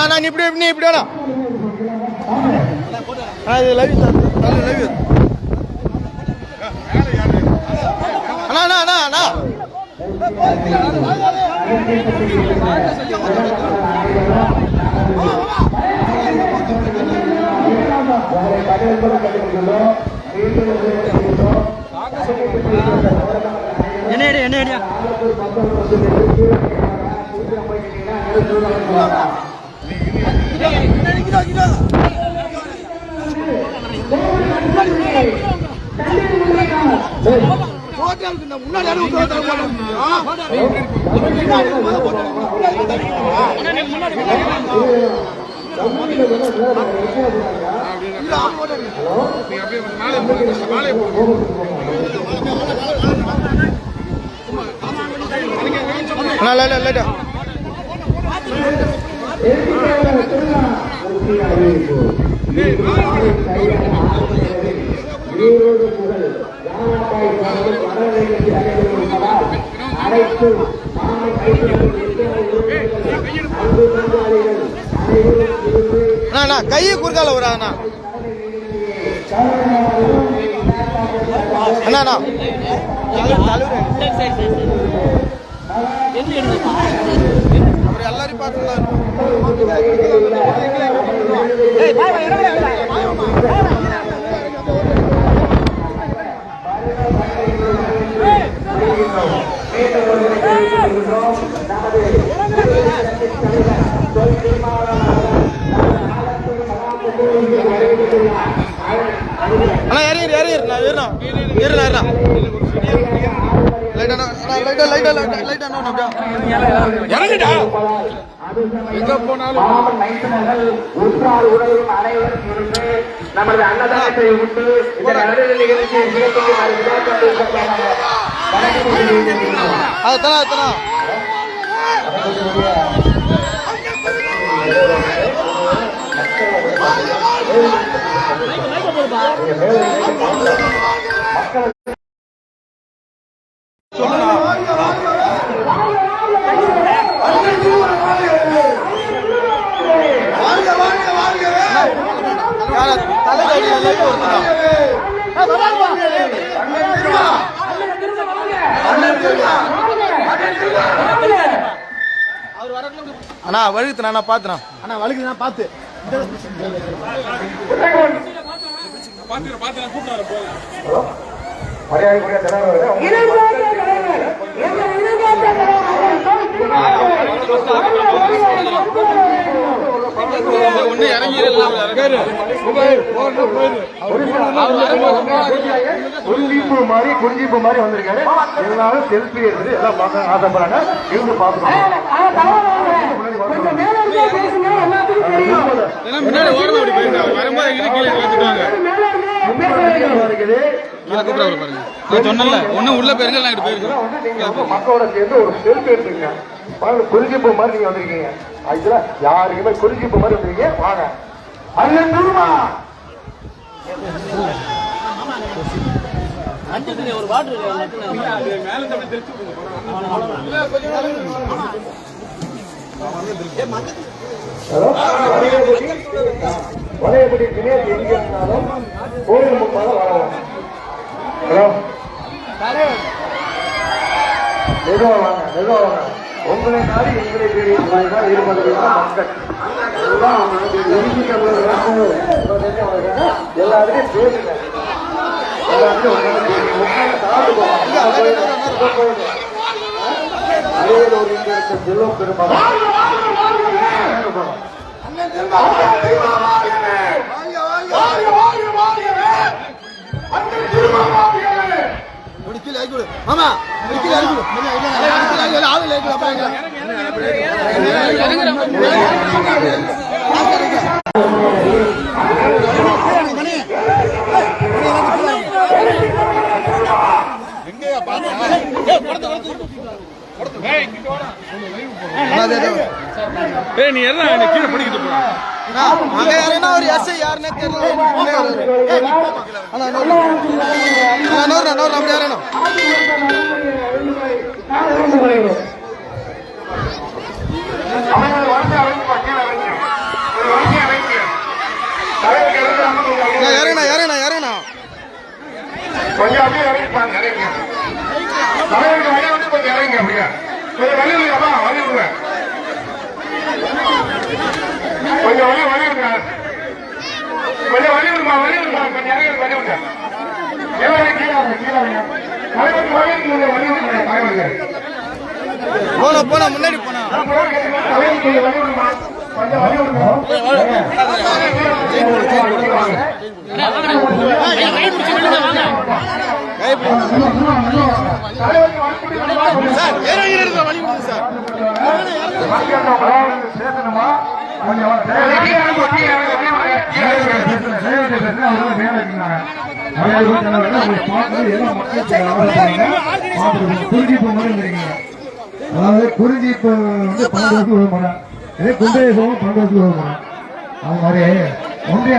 இப்படி இப்படி இப்படி வேணா ஆ இது லைவ் சார் லைவ் அண்ணா அண்ணா அண்ணா அண்ணா. என்ன என்ன அண்ணா லைட் லைட்டா. அண்ணா அண்ணா கையை குறுக்கால வரா அண்ணா. அண்ணா அண்ணா. அப்புறம் எல்லாரையும் பார்த்துக்கலாம். அண்ணா இறங்கி இறங்கி நான் ஏறினா ஏறினா ஏறினா லைட்டா லைட்டா லைட்டா லைட்டா லைட்டா அப்படியா இறங்கிட்டா எங்க போனாலும். உற்றார் உறவும் அனைவரும் இருந்து நமது அன்னதானத்தை விட்டு இந்த நடுநிலை நிகழ்ச்சியை சிறப்பிக்குமாறு விழாக்கள் அது தரா தரா. அண்ணா வழுக்குதுண்ணா நான் பார்த்துண்ணா அண்ணா வழுக்கு நான் பார்த்து மரியாதைக்குரிய தலைவர் ஒன்று இறங்கி குறிஞ்சிப்பு மாதிரி குறிஞ்சிப்பு மாதிரி வந்திருக்காரு. எல்லாரும் செல்ஃபி எடுத்து எல்லாம் பார்க்க ஆசைப்படுறாங்க. இருந்து முன்னாடி வரும்போது கீழே கீழே கூப்பிட பாருங்க. நான் சொன்னல ஒன்றும் உள்ள போயிருங்க. நான் போயிருக்கேன் மக்களோட சேர்ந்து ஒரு செல்ஃபி எடுத்துங்க பாருங்க குறிஞ்சிப்பு மாதிரி நீங்க வந்திருக்கீங்க. ஆக்சுவலா யாருக்குமே குறிஞ்சிப்பு மாதிரி வந்திருக்கீங்க. வாங்க. அண்ணன் குருமா! வளையபடி தினேஷ் எங்க இருந்தாலும் கோயில் முன்பாக வரலாம். ஹலோ? மெதுவா வாங்க வாங்க. உங்களை நாடி எங்களை தேடி தான் இருப்பதுதான் மக்கள். எல்லாருக்கும் பேசுங்க. அரியலூர் இங்க இருக்க செல்வம் பெருமாள். அங்க போங்க. ஒரு ஏய் நீ என்னை கீழே பிடிக்கிட்டு போறா அங்க யாருன்னா ஒரு எஸ் யாருன்னே தெரியல நூறு நூறு அப்படி யாரணும் அவங்க வந்து அவங்க கீழே வைங்க கொஞ்சம் அப்படியே இறங்கிப்பாங்க இறங்க. தலைவருக்கு வழி வந்து கொஞ்சம் இறங்க அப்படியே. கொஞ்சம் வழி விடுங்கப்பா வழி விடுங்க கொஞ்சம் வழி வழி விடுங்க கொஞ்சம் வழி விடுமா வழி விடுமா கொஞ்சம் இறங்கி வழி விடுங்க எவ்வளவு கீழே கீழே. தலைவருக்கு வழி விடுங்க வழி விடுங்க தலைவருக்கு. போனா போனா முன்னாடி போனா கொஞ்சம் வழி விடுமா கொஞ்சம் வழி விடுங்க அதாவது குறிஞ்சி இப்போ வந்து பன்னெண்டு வருஷம் ஒரு முறை இதே குண்டேசமும் பன்னெண்டு வருஷம் ஒரு முறை அது மாதிரி ஒன்றிய